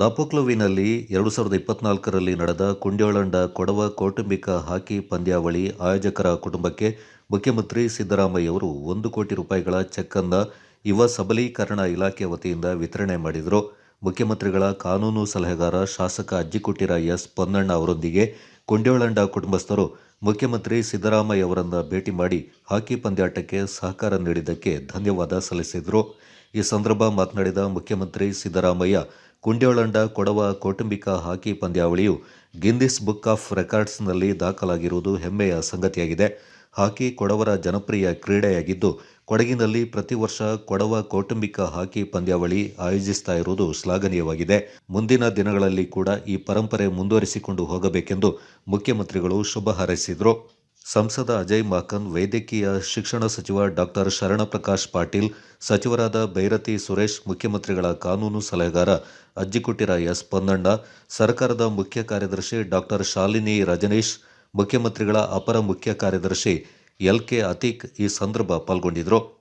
ನಾಪೋಕ್ಲುವಿನಲ್ಲಿ ಎರಡು ಸಾವಿರದ ಇಪ್ಪತ್ನಾಲ್ಕರಲ್ಲಿ ನಡೆದ ಕುಂಡ್ಯೋಳಂಡ ಕೊಡವ ಕೌಟುಂಬಿಕ ಹಾಕಿ ಪಂದ್ಯಾವಳಿ ಆಯೋಜಕರ ಕುಟುಂಬಕ್ಕೆ ಮುಖ್ಯಮಂತ್ರಿ ಸಿದ್ದರಾಮಯ್ಯವರು ಒಂದು ಕೋಟಿ ರೂಪಾಯಿಗಳ ಚೆಕ್ಕನ್ನು ಯುವ ಸಬಲೀಕರಣ ಇಲಾಖೆ ವತಿಯಿಂದ ವಿತರಣೆ ಮಾಡಿದರು. ಮುಖ್ಯಮಂತ್ರಿಗಳ ಕಾನೂನು ಸಲಹೆಗಾರ ಶಾಸಕ ಅಜ್ಜಿಕುಟ್ಟಿರ ಎಸ್ ಪೊನ್ನಣ್ಣ ಅವರೊಂದಿಗೆ ಕುಂಡ್ಯೋಳಂಡ ಕುಟುಂಬಸ್ಥರು ಮುಖ್ಯಮಂತ್ರಿ ಸಿದ್ದರಾಮಯ್ಯ ಅವರನ್ನ ಭೇಟಿ ಮಾಡಿ ಹಾಕಿ ಪಂದ್ಯಾಟಕ್ಕೆ ಸಹಕಾರ ನೀಡಿದ್ದಕ್ಕೆ ಧನ್ಯವಾದ ಸಲ್ಲಿಸಿದರು. ಈ ಸಂದರ್ಭ ಮಾತನಾಡಿದ ಮುಖ್ಯಮಂತ್ರಿ ಸಿದ್ದರಾಮಯ್ಯ ಕುಂಡ್ಯೋಳಂಡ ಕೊಡವ, ಕೌಟುಂಬಿಕ ಹಾಕಿ ಪಂದ್ಯಾವಳಿಯು ಗಿನ್ನಿಸ್ ಬುಕ್ ಆಫ್ ರೆಕಾರ್ಡ್ಸ್ನಲ್ಲಿ ದಾಖಲಾಗಿರುವುದು ಹೆಮ್ಮೆಯ ಸಂಗತಿಯಾಗಿದೆ. ಹಾಕಿ ಕೊಡವರ ಜನಪ್ರಿಯ ಕ್ರೀಡೆಯಾಗಿದ್ದು, ಕೊಡಗಿನಲ್ಲಿ ಪ್ರತಿ ವರ್ಷ ಕೊಡವ ಕೌಟುಂಬಿಕ ಹಾಕಿ ಪಂದ್ಯಾವಳಿ ಆಯೋಜಿಸ್ತಾ ಇರುವುದು ಶ್ಲಾಘನೀಯವಾಗಿದೆ. ಮುಂದಿನ ದಿನಗಳಲ್ಲಿ ಕೂಡ ಈ ಪರಂಪರೆ ಮುಂದುವರಿಸಿಕೊಂಡು ಹೋಗಬೇಕೆಂದು ಮುಖ್ಯಮಂತ್ರಿಗಳು ಶುಭ ಹಾರೈಸಿದರು. ಸಂಸದ ಅಜಯ್ ಮಾಕನ್, ವೈದ್ಯಕೀಯ ಶಿಕ್ಷಣ ಸಚಿವ ಡಾಕ್ಟರ್ ಶರಣಪ್ರಕಾಶ್ ಪಾಟೀಲ್, ಸಚಿವರಾದ ಬೈರತಿ ಸುರೇಶ್, ಮುಖ್ಯಮಂತ್ರಿಗಳ ಕಾನೂನು ಸಲಹೆಗಾರ ಅಜ್ಜಿಕುಟ್ಟಿರ ಎಸ್ ಪೊನ್ನಣ್ಣ, ಸರ್ಕಾರದ ಮುಖ್ಯ ಕಾರ್ಯದರ್ಶಿ ಡಾಕ್ಟರ್ ಶಾಲಿನಿ ರಜನೀಶ್, ಮುಖ್ಯಮಂತ್ರಿಗಳ ಅಪರ ಮುಖ್ಯ ಕಾರ್ಯದರ್ಶಿ ಎಲ್ ಕೆ ಅತೀಕ್ ಈ ಸಂದರ್ಭ ಪಾಲ್ಗೊಂಡಿದ್ದರು.